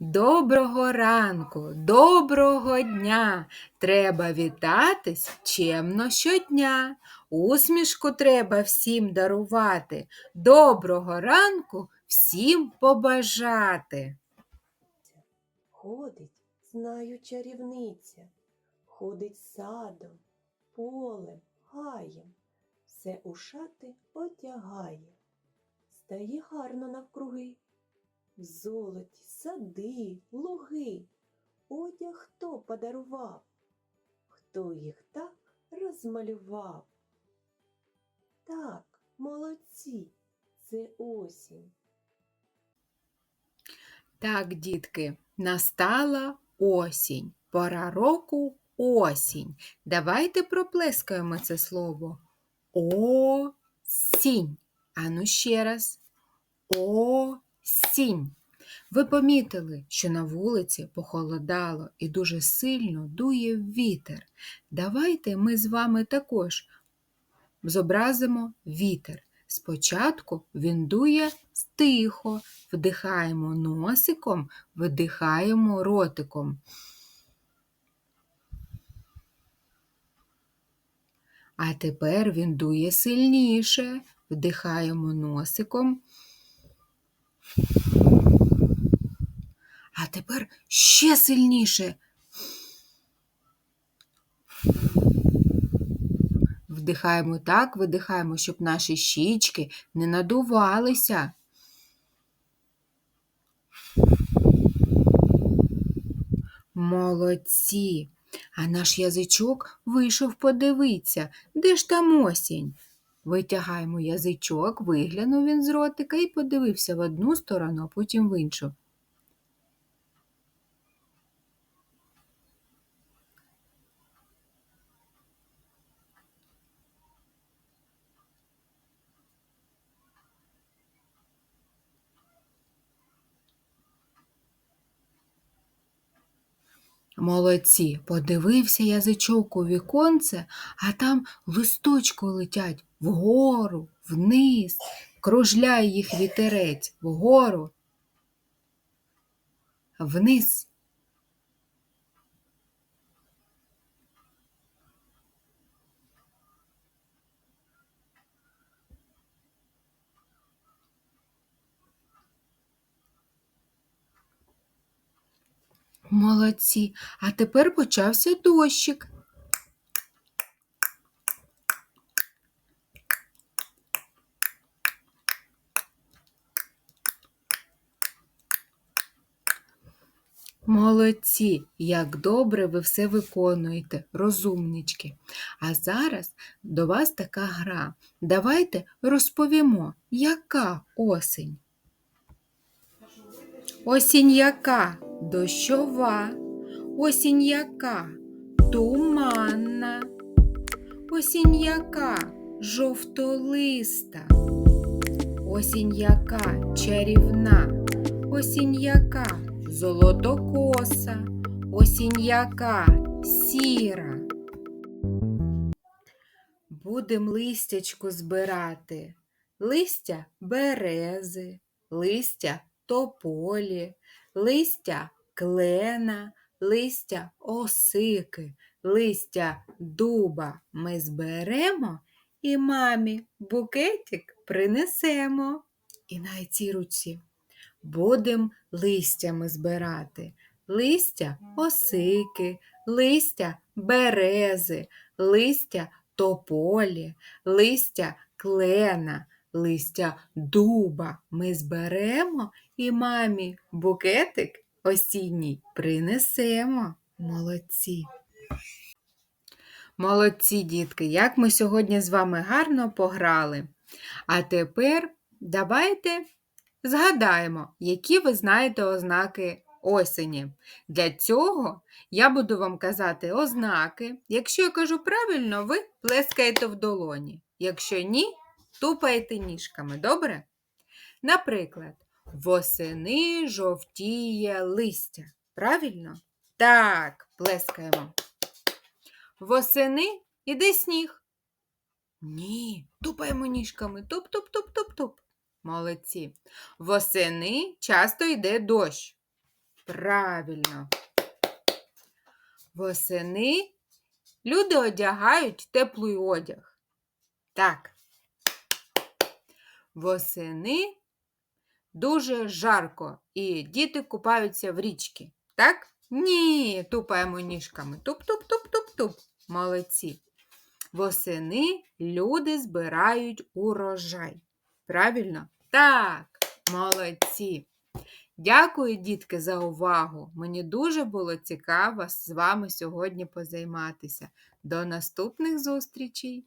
Доброго ранку, доброго дня. Треба вітатись чемно щодня. Усмішку треба всім дарувати. Доброго ранку всім побажати. Ходить, знаю, чарівниця, ходить садом, полем, гаєм, все у шати одягає, стає гарно навкруги, в золоті сади, луги, одяг хто подарував, хто їх так розмалював. Так, молодці, це осінь. Так, дітки, настала осінь, пора року осінь. Давайте проплескаємо це слово. Осінь. Ану ще раз. Осінь. Ви помітили, що на вулиці похолодало і дуже сильно дує вітер. Давайте ми з вами також зобразимо вітер. Спочатку він дує тихо, вдихаємо носиком, видихаємо ротиком. А тепер він дує сильніше, вдихаємо носиком. А тепер ще сильніше. Вдихаємо так, видихаємо, щоб наші щічки не надувалися. Молодці. А наш язичок вийшов подивитися, де ж там осінь. Витягаємо язичок, виглянув він з ротика і подивився в одну сторону, а потім в іншу. Молодці, подивився язичок у віконце, а там листочки летять вгору, вниз, кружляє їх вітерець вгору, вниз. Молодці, а тепер почався дощик. Молодці, як добре ви все виконуєте, розумнички. А зараз до вас така гра. Давайте розповімо, яка осінь. Осінь яка? Дощова, осінь яка? Туманна, осінь яка? Жовтолиста, осінь яка? Чарівна, осінь яка золотокоса, осінь яка сіра. Будем листячку збирати, листя берези, листя тополі, листя клена, листя осики, листя дуба ми зберемо і мамі букетик принесемо. І на цій руці будем листями збирати. Листя осики, листя берези, листя тополі, листя клена, листя дуба ми зберемо і мамі букетик осінній принесемо. Молодці. Молодці, дітки, як ми сьогодні з вами гарно пограли. А тепер давайте згадаємо, які ви знаєте ознаки осені. Для цього я буду вам казати ознаки. Якщо я кажу правильно, ви плескаєте в долоні. Якщо ні, тупаєте ніжками, добре? Наприклад, восени жовтіє листя. Правильно? Так, плескаємо. Восени іде сніг. Ні, тупаємо ніжками. Туп-туп-туп-туп-туп. Молодці. Восени часто йде дощ. Правильно. Восени люди одягають теплий одяг. Так. Восени дуже жарко, і діти купаються в річці. Так? Ні, тупаємо ніжками. Туп-туп-туп-туп-туп. Молодці. Восени люди збирають урожай. Правильно? Так, молодці. Дякую, дітки, за увагу. Мені дуже було цікаво з вами сьогодні позайматися. До наступних зустрічей!